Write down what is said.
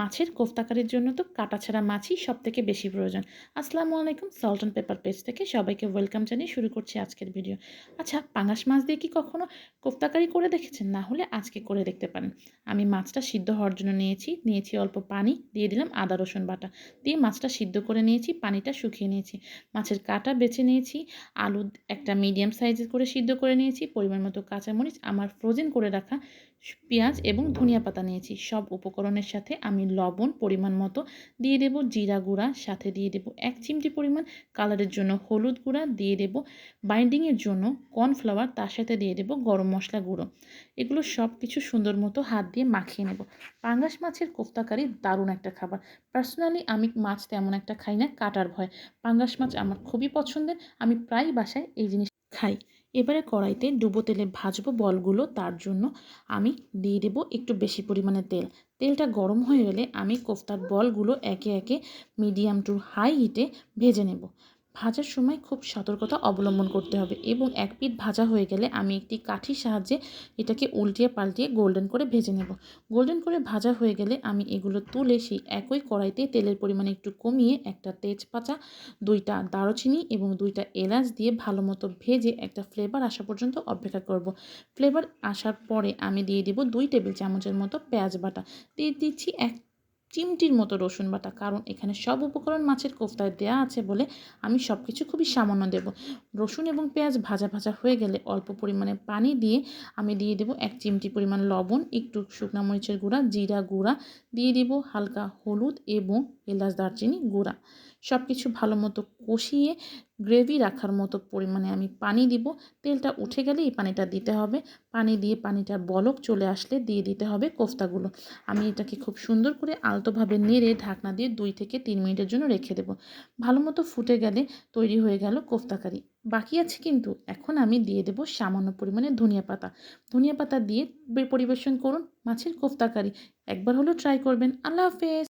মাছের কোফতাকারির জন্য তো কাটা ছাড়া মাছই সব থেকে বেশি প্রয়োজন। আসসালামু আলাইকুম সল্ট অ্যান্ড পেপার পেজ থেকে সবাইকে ওয়েলকাম জানিয়ে শুরু করছি আজকের ভিডিও আচ্ছা পাঙাশ মাছ দিয়ে কি কখনো কোফতাকারি করে দেখেছেন? না হলে আজকে করে দেখতে পারেন। আমি মাছটা সিদ্ধ হওয়ার জন্য নিয়েছি নিয়েছি অল্প পানি, দিয়ে দিলাম আদা, রসুন বাটা। দিয়ে মাছটা সিদ্ধ করে নিয়েছি, পানিটা শুকিয়ে নিয়েছি। মাছের কাটা বেছে নিয়েছি, আলু একটা মিডিয়াম সাইজের করে সিদ্ধ করে নিয়েছি, পরিমাণ মতো কাঁচামরিচ, আমার ফ্রোজেন করে রাখা পেঁয়াজ এবং ধনিয়া পাতা নিয়েছি। সব উপকরণের সাথে আমি লবণ পরিমাণ মতো দিয়ে দেব, জিরা গুঁড়া সাথে দিয়ে দেব এক চিমটি পরিমাণ কালারের জন্য হলুদ গুঁড়া দিয়ে দেব বাইন্ডিংয়ের জন্য কর্নফ্লাওয়ার তার সাথে দিয়ে দেব গরম মশলা গুঁড়ো। এগুলো সব কিছু সুন্দর মতো হাত দিয়ে মাখিয়ে নেব। পাঙ্গাস মাছের কোফতাকারি দারুণ একটা খাবার। পার্সোনালি আমি মাছ তেমন একটা খাই না, কাটার ভয়। পাঙ্গাস মাছ আমার খুবই পছন্দের, আমি প্রায় বাসায় এই জিনিস খাই। এবারে কড়াইতে ডুবো তেলে ভাজবো বলগুলো, তার জন্য আমি দিয়ে দেবো একটু বেশি পরিমাণে তেল। তেলটা গরম হয়ে গেলে আমি কোফতার বলগুলো একে একে মিডিয়াম টু হাই হিটে ভেজে নেব। ভাজার সময় খুব সতর্কতা অবলম্বন করতে হবে এবং এক পিঠ ভাজা হয়ে গেলে আমি একটি কাঠির সাহায্যে এটাকে উল্টিয়ে পাল্টিয়ে গোল্ডেন করে ভেজে নেব। গোল্ডেন করে ভাজা হয়ে গেলে আমি এগুলো তুলে সেই একই কড়াইতে তেলের পরিমাণ একটু কমিয়ে একটা তেজপাতা, দুইটা দারুচিনি এবং দুইটা এলাচ দিয়ে ভালো মতো ভেজে একটা ফ্লেভার আসা পর্যন্ত অপেক্ষা করব। ফ্লেভার আসার পরে আমি দিয়ে দেবো দুই টেবিল চামচের মতো পেঁয়াজ বাটা। দিয়ে দিচ্ছি এক চিমটির মতো রসুন বাটা। কারণ এখানে সব উপকরণ মাছের কোফতায় দেওয়া আছে বলে আমি সব কিছু খুবই সামান্য দেব। রসুন এবং পেঁয়াজ ভাজা ভাজা হয়ে গেলে অল্প পরিমাণে পানি দিয়ে আমি দিয়ে দেবো এক চিমটি পরিমাণ লবণ, একটু শুকনো মরিচের গুঁড়া, জিরা গুঁড়া, দিয়ে দিব হালকা হলুদ এবং এলাচ দারচিনি গুঁড়া। সব কিছু ভালো মতো কষিয়ে গ্রেভি রাখার মতো পরিমাণে আমি পানি দিব। তেলটা উঠে গেলে এই পানিটা দিতে হবে। পানি দিয়ে পানিটার বলক চলে আসলে দিয়ে দিতে হবে কোফতাগুলো। আমি এটাকে খুব সুন্দর করে আলতোভাবে নেড়ে ঢাকনা দিয়ে দুই থেকে তিন মিনিটের জন্য রেখে দেবো। ভালো মতো ফুটে গেলে তৈরি হয়ে গেল কোফতাকারি। বাকি আছে কিন্তু এখন আমি দিয়ে দেবো সামান্য পরিমাণে ধনিয়া পাতা। ধনিয়া পাতা দিয়ে পরিবেশন করুন মাছের কোফতাকারি। একবার হলেও ট্রাই করবেন। আল্লাহ হাফেজ!